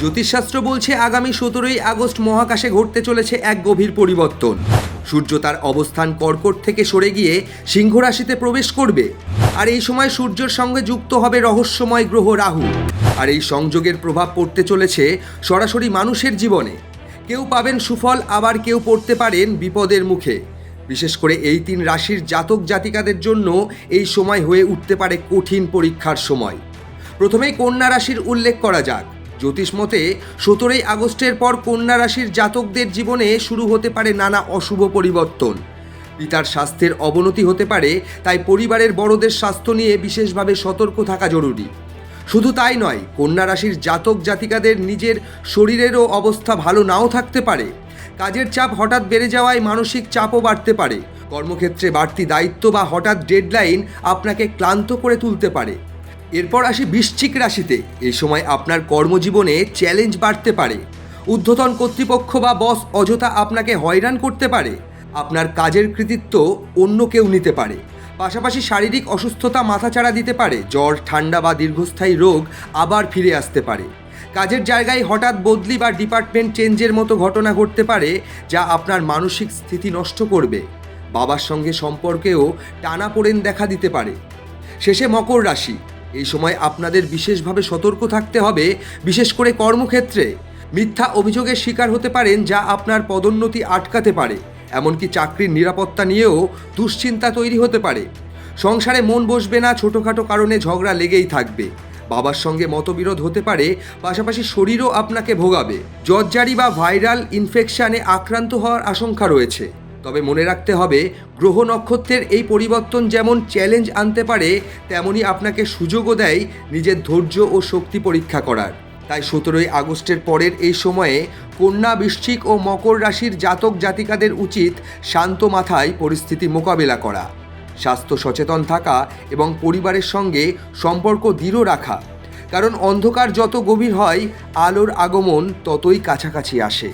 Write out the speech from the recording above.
জ্যোতিষশাস্ত্র বলছে আগামী সতেরোই আগস্ট মহাকাশে ঘটতে চলেছে এক গভীর পরিবর্তন। সূর্য তার অবস্থান কর্কট থেকে সরে গিয়ে সিংহ রাশিতে প্রবেশ করবে। আর এই সময় সূর্যের সঙ্গে যুক্ত হবে রহস্যময় গ্রহ রাহু। আর এই সংযোগের প্রভাব পড়তে চলেছে সরাসরি মানুষের জীবনে। কেউ পাবেন সুফল, আবার কেউ পড়তে পারেন বিপদের মুখে। বিশেষ করে এই তিন রাশির জাতক জাতিকাদের জন্য এই সময় হয়ে উঠতে পারে কঠিন পরীক্ষার সময়। প্রথমেই কন্যা রাশির উল্লেখ করা যাক। জ্যোতিষ মতে, সতেরোই আগস্টের পর কন্যা রাশির জাতকদের জীবনে শুরু হতে পারে নানা অশুভ পরিবর্তন। পিতার স্বাস্থ্যের অবনতি হতে পারে, তাই পরিবারের বড়দের স্বাস্থ্য নিয়ে বিশেষভাবে সতর্ক থাকা জরুরি। শুধু তাই নয়, কন্যা রাশির জাতক জাতিকাদের নিজের শরীরেরও অবস্থা ভালো নাও থাকতে পারে। কাজের চাপ হঠাৎ বেড়ে যাওয়ায় মানসিক চাপও বাড়তে পারে। কর্মক্ষেত্রে বাড়তি দায়িত্ব বা হঠাৎ ডেডলাইন আপনাকে ক্লান্ত করে তুলতে পারে। এরপর আসি বৃশ্চিক রাশিতে। এই সময় আপনার কর্মজীবনে চ্যালেঞ্জ বাড়তে পারে। ঊর্ধ্বতন কর্তৃপক্ষ বা বস অযথা আপনাকে হয়রান করতে পারে। আপনার কাজের কৃতিত্ব অন্য কেউ নিতে পারে। পাশাপাশি শারীরিক অসুস্থতা মাথাচাড়া দিতে পারে। জ্বর, ঠান্ডা বা দীর্ঘস্থায়ী রোগ আবার ফিরে আসতে পারে। কাজের জায়গায় হঠাৎ বদলি বা ডিপার্টমেন্ট চেঞ্জের মতো ঘটনা ঘটতে পারে, যা আপনার মানসিক স্থিতি নষ্ট করবে। বাবার সঙ্গে সম্পর্কেও টানাপোড়েন দেখা দিতে পারে। শেষে মকর রাশি। এই সময় আপনাদের বিশেষভাবে সতর্ক থাকতে হবে, বিশেষ করে কর্মক্ষেত্রে। মিথ্যা অভিযোগের শিকার হতে পারেন যা আপনার পদোন্নতি আটকাতে পারে, এমনকি চাকরির নিরাপত্তা নিয়েও দুশ্চিন্তা তৈরি হতে পারে। সংসারে মন বসবে না, ছোটোখাটো কারণে ঝগড়া লেগেই থাকবে। বাবার সঙ্গে মতবিরোধ হতে পারে, পাশাপাশি শরীরও আপনাকে ভোগাবে। জ্বরজারি বা ভাইরাল ইনফেকশানে আক্রান্ত হওয়ার আশঙ্কা রয়েছে। তবে মনে রাখতে হবে, গ্রহ নক্ষত্রের এই পরিবর্তন যেমন চ্যালেঞ্জ আনতে পারে তেমনি আপনাকে সুযোগও দেয় নিজের ধৈর্য ও শক্তি পরীক্ষা করার। তাই সতেরোই আগস্টের পরের এই সময়ে কন্যা বৃশ্চিক ও মকর রাশির জাতক জাতিকাদের উচিত শান্ত মাথায় পরিস্থিতি মোকাবেলা করা, স্বাস্থ্য সচেতন থাকা এবং পরিবারের সঙ্গে সম্পর্ক দৃঢ় রাখা। কারণ অন্ধকার যত গভীর হয়, আলোর আগমন ততই কাছাকাছি আসে।